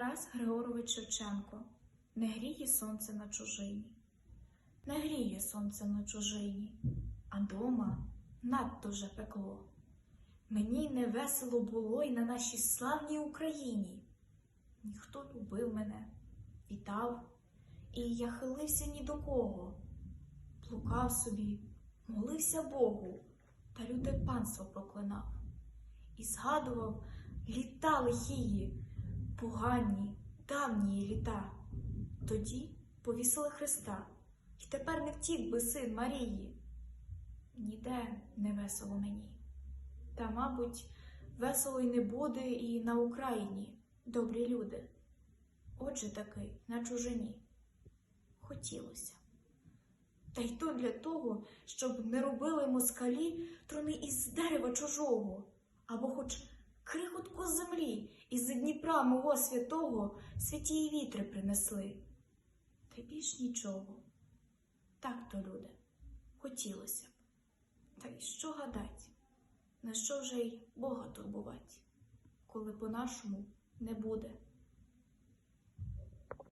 Тарас Григорович Шевченко Не гріє сонце на чужині, не гріє сонце на чужині, а дома надто вже пекло. Мені не весело було й на нашій славній Україні. Ніхто любив мене, вітав, і я хилився ні до кого. Плукав собі, молився Богу, та люте панство проклинав. І згадував літа лихії, погані, давні літа. Тоді повісили Христа, і тепер не втік би син Марії. Ніде не весело мені. Та, мабуть, весело й не буде і на Україні, добрі люди. Отже таки, на чужині. Хотілося. Та й то для того, щоб не робили москалі труни із дерева чужого, або хоч крихотку землі Дніпра мого святого святі вітри принесли. Та й більш нічого. Так то, люди, хотілося б. Та й що гадать? На що вже й Бога турбувать, коли по-нашому не буде.